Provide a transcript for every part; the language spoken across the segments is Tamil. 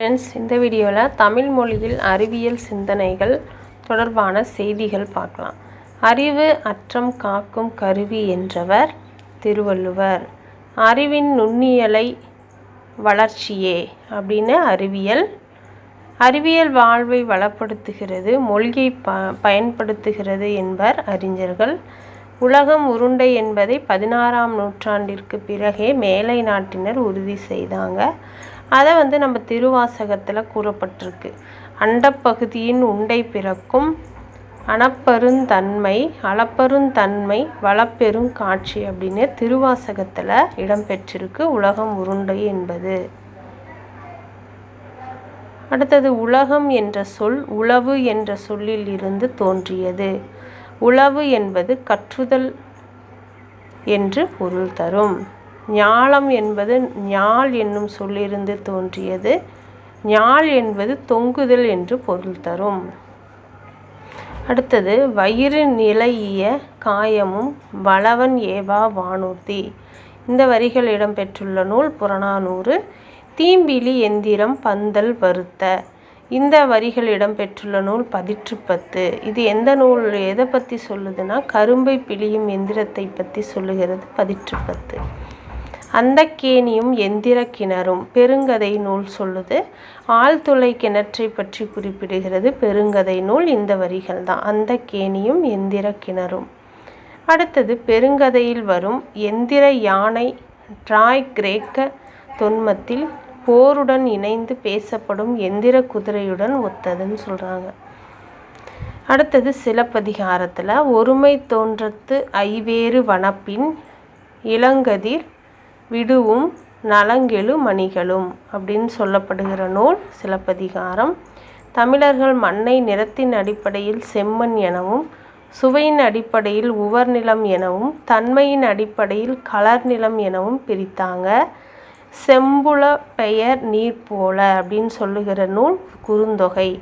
ஃப்ரெண்ட்ஸ் இந்த வீடியோவில் தமிழ் மொழியில் அறிவியல் சிந்தனைகள் தொடர்பான செய்திகள் பார்க்கலாம். அறிவு அற்றம் காக்கும் கருவி என்றவர் திருவள்ளுவர். அறிவின் நுண்ணியலை வளர்ச்சியே அப்படின்னு அறிவியல். அறிவியல் வாழ்வை வளப்படுத்துகிறது மொழியை ப பயன்படுத்துகிறது என்பர் அறிஞர்கள். உலகம் உருண்டை என்பதை பதினாறாம் நூற்றாண்டிற்கு பிறகே மேலை நாட்டினர் உறுதி செய்தாங்க. அதை வந்து நம்ம திருவாசகத்தில் கூறப்பட்டிருக்கு. அண்டப்பகுதியின் உண்டை பிறக்கும் அணப்பெருந்தன்மை அளப்பெருந்தன்மை வளப்பெரும் காட்சி அப்படின்னு திருவாசகத்தில் இடம்பெற்றிருக்கு. உலகம் உருண்டை என்பது. அடுத்தது உலகம் என்ற சொல் உளவு என்ற சொல்லில் இருந்து தோன்றியது. உளவு என்பது கற்றுதல் என்று பொருள் தரும். ஞாலம் என்பது ஞாள் என்னும் சொல்லிருந்து தோன்றியது. ஞாள் என்பது தொங்குதல் என்று பொருள் தரும். அடுத்தது வயிறு நிலையிய காயமும் வளவன் ஏவா வானூர்தி. இந்த வரிகள் இடம்பெற்றுள்ள நூல் புறநானூறு. தீம்பிலி எந்திரம் பந்தல் வருத்த. இந்த வரிகள் இடம்பெற்றுள்ள நூல் பதிற்றுப்பத்து. இது எந்த நூல்? எதை பற்றி சொல்லுதுன்னா கரும்பை பிழியும் எந்திரத்தை பற்றி சொல்லுகிறது பதிற்றுப்பத்து. அந்த கேணியும் எந்திர கிணறும் பெருங்கதை நூல் சொல்லுது. ஆழ்துளை கிணற்றை பற்றி குறிப்பிடுகிறது. பெருங்கதை நூல் இந்த வரிகள் தான். அந்த கேணியும் எந்திர கிணறும். அடுத்தது பெருங்கதையில் வரும் எந்திர யானை ட்ராய் கிரேக்க தொன்மத்தில் போருடன் இணைந்து பேசப்படும் எந்திர குதிரையுடன் ஒத்ததுன்னு சொல்கிறாங்க அடுத்தது சிலப்பதிகாரத்தில் ஒருமை தோன்றத்து ஐவேறு வனப்பின் இளங்கதிர் விடுவும் நலங்கெழு மணிகளும் அப்படின்னு சொல்லப்படுகிற நூல் சிலப்பதிகாரம். தமிழர்கள் மண்ணை நிறத்தின் அடிப்படையில் செம்மண் எனவும் சுவையின் அடிப்படையில் உவர் நிலம் எனவும் தன்மையின் அடிப்படையில் கலர் நிலம் எனவும் பிரித்தாங்க. செம்புல பெயர் நீர் போல அப்படின்னு சொல்லுகிற நூல் குறுந்தொகை.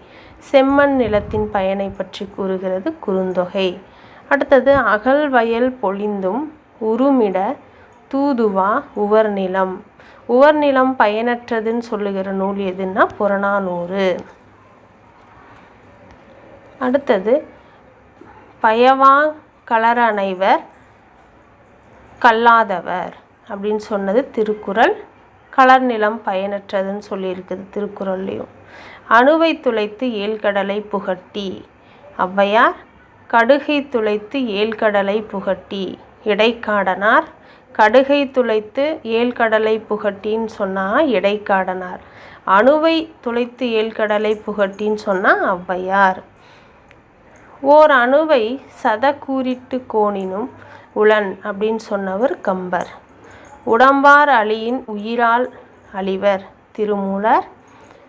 செம்மண் நிலத்தின் பயனை பற்றி கூறுகிறது குறுந்தொகை. அடுத்தது அகல் வயல் பொழிந்தும் உருமிட தூதுவா உவர்நிலம். உவர்நிலம் பயனற்றதுன்னு சொல்லுகிற நூல் எதுன்னா புறநானூறு. அடுத்தது பயவா கலரணைவர் கல்லாதவர் அப்படின்னு சொன்னது திருக்குறள். கலர் நிலம் பயனற்றதுன்னு சொல்லியிருக்குது திருக்குறள்லேயும். அணுவை துளைத்து ஏழ்கடலை புகட்டி. ஔவையார் கடுகை துளைத்து ஏழ்கடலை புகட்டி. இடைக்காடனார் கடுகை துளைத்து ஏழ்கடலை புகட்டின்னு சொன்னால் இடைக்காடனார். அணுவை துளைத்து ஏழ்கடலை புகட்டின்னு சொன்னால் ஔவையார். ஓர் அணுவை சத கூறிட்டு கோணினும் உளன் அப்படின்னு சொன்னவர் கம்பர். உடம்பார் அழியின் உயிரால் அழிவர் திருமூலர்.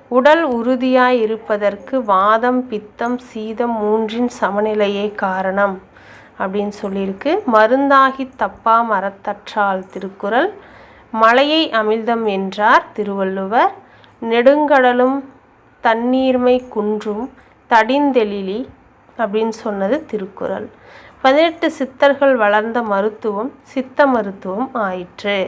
உடல் உறுதியாய் இருப்பதற்கு வாதம் பித்தம் சீதம் மூன்றின் சமநிலையே காரணம். அப்படின்னு சொல்லியிருக்கு. மருந்தாகி தப்பா மரத்தற்றால் திருக்குறள். மலையை அமிழ்தம் என்றார் திருவள்ளுவர். நெடுங்கடலும் தண்ணீர்மை குன்றும் தடிந்தெழிலி அப்படின்னு சொன்னது திருக்குறள். பதினெட்டு சித்தர்கள் வளர்ந்த மருத்துவம் சித்த மருத்துவம் ஆயிற்று.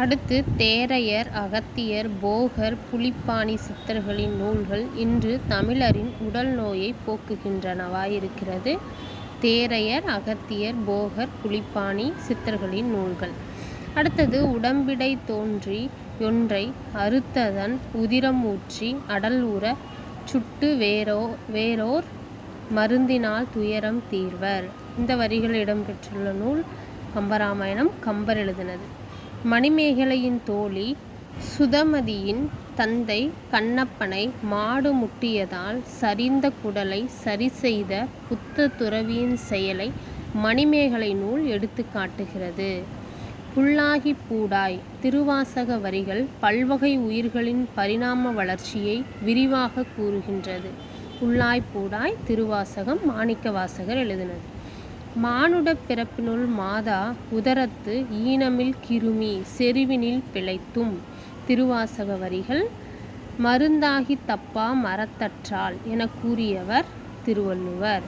அடுத்து தேரையர் அகத்தியர் போகர் புலிப்பாணி சித்தர்களின் நூல்கள் இன்று தமிழரின் உடல் நோயை போக்குகின்றனவாயிருக்கிறது. தேரையர் அகத்தியர் போகர் புலிப்பாணி சித்தர்களின் நூல்கள். அடுத்தது உடம்பிடை தோன்றி ஒன்றை அறுத்ததன் உதிரம் ஊற்றி அடல் உற சுட்டு வேரோ வேரோர் மருந்தினால் துயரம் தீர்வர். இந்த வரிகள் இடம்பெற்றுள்ள நூல் கம்பராமாயணம் கம்பர் எழுதினது. மணிமேகலையின் தோழி சுதமதியின் தந்தை கண்ணப்பனை மாடு முட்டியதால் சரிந்த குடலை சரி செய்த புத்த துறவியின் செயலை மணிமேகலை நூல் எடுத்து காட்டுகிறது. புல்லாகி பூடாய் திருவாசக வரிகள் பல்வகை உயிர்களின் பரிணாம வளர்ச்சியை விரிவாக கூறுகின்றது. புல்லாய் பூடாய் திருவாசகம் மாணிக்க வாசகர் எழுதினது. மானுட பிறப்பினுள் மாதா உதரத்து ஈனமில் கிருமி செருவினில் பிழைத்தும். திருவாசக வரிகள் மருந்தாகி தப்பா மரத்தற்றால் என கூறியவர் திருவள்ளுவர்.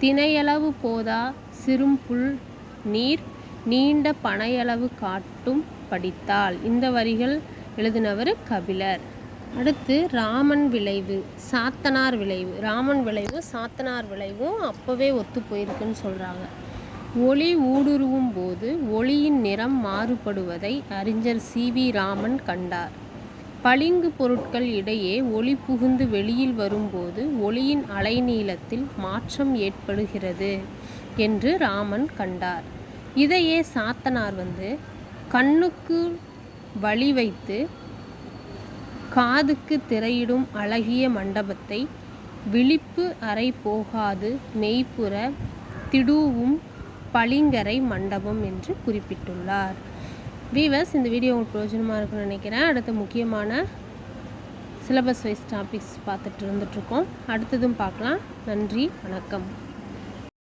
தினையளவு போதா சிறும்புல் நீர் நீண்ட பனையளவு காட்டும் படித்தால் இந்த வரிகள் எழுதினவர் கபிலர். அடுத்து ராமன் விளைவு சாத்தனார் விளைவு. ராமன் விளைவும் சாத்தனார் விளைவும் அப்போவே ஒத்து போயிருக்குன்னு சொல்கிறாங்க ஒளி ஊடுருவும் போது ஒளியின் நிறம் மாறுபடுவதை அறிஞர் சி. வி. ராமன் கண்டார். பளிங்கு பொருட்கள் இடையே ஒளி புகுந்து வெளியில் வரும்போது ஒளியின் அலைநீளத்தில் மாற்றம் ஏற்படுகிறது என்று ராமன் கண்டார். இதையே சாத்தனார் வந்து கண்ணுக்கு வழி வைத்து காதுக்கு திரையிடும் அழகிய மண்டபத்தை விழிப்பு அறை போகாது மெய்ப்புற திடூவும் பளிங்கரை மண்டபம் என்று குறிப்பிட்டுள்ளார். வீவர்ஸ் இந்த வீடியோ உங்களுக்கு பிரயோஜனமாக இருக்குன்னு நினைக்கிறேன். அடுத்த முக்கியமான சிலபஸ் வைஸ் டாபிக்ஸ் பார்த்துட்டு இருந்துகிட்ருக்கோம் அடுத்ததும் பார்க்கலாம். நன்றி வணக்கம்.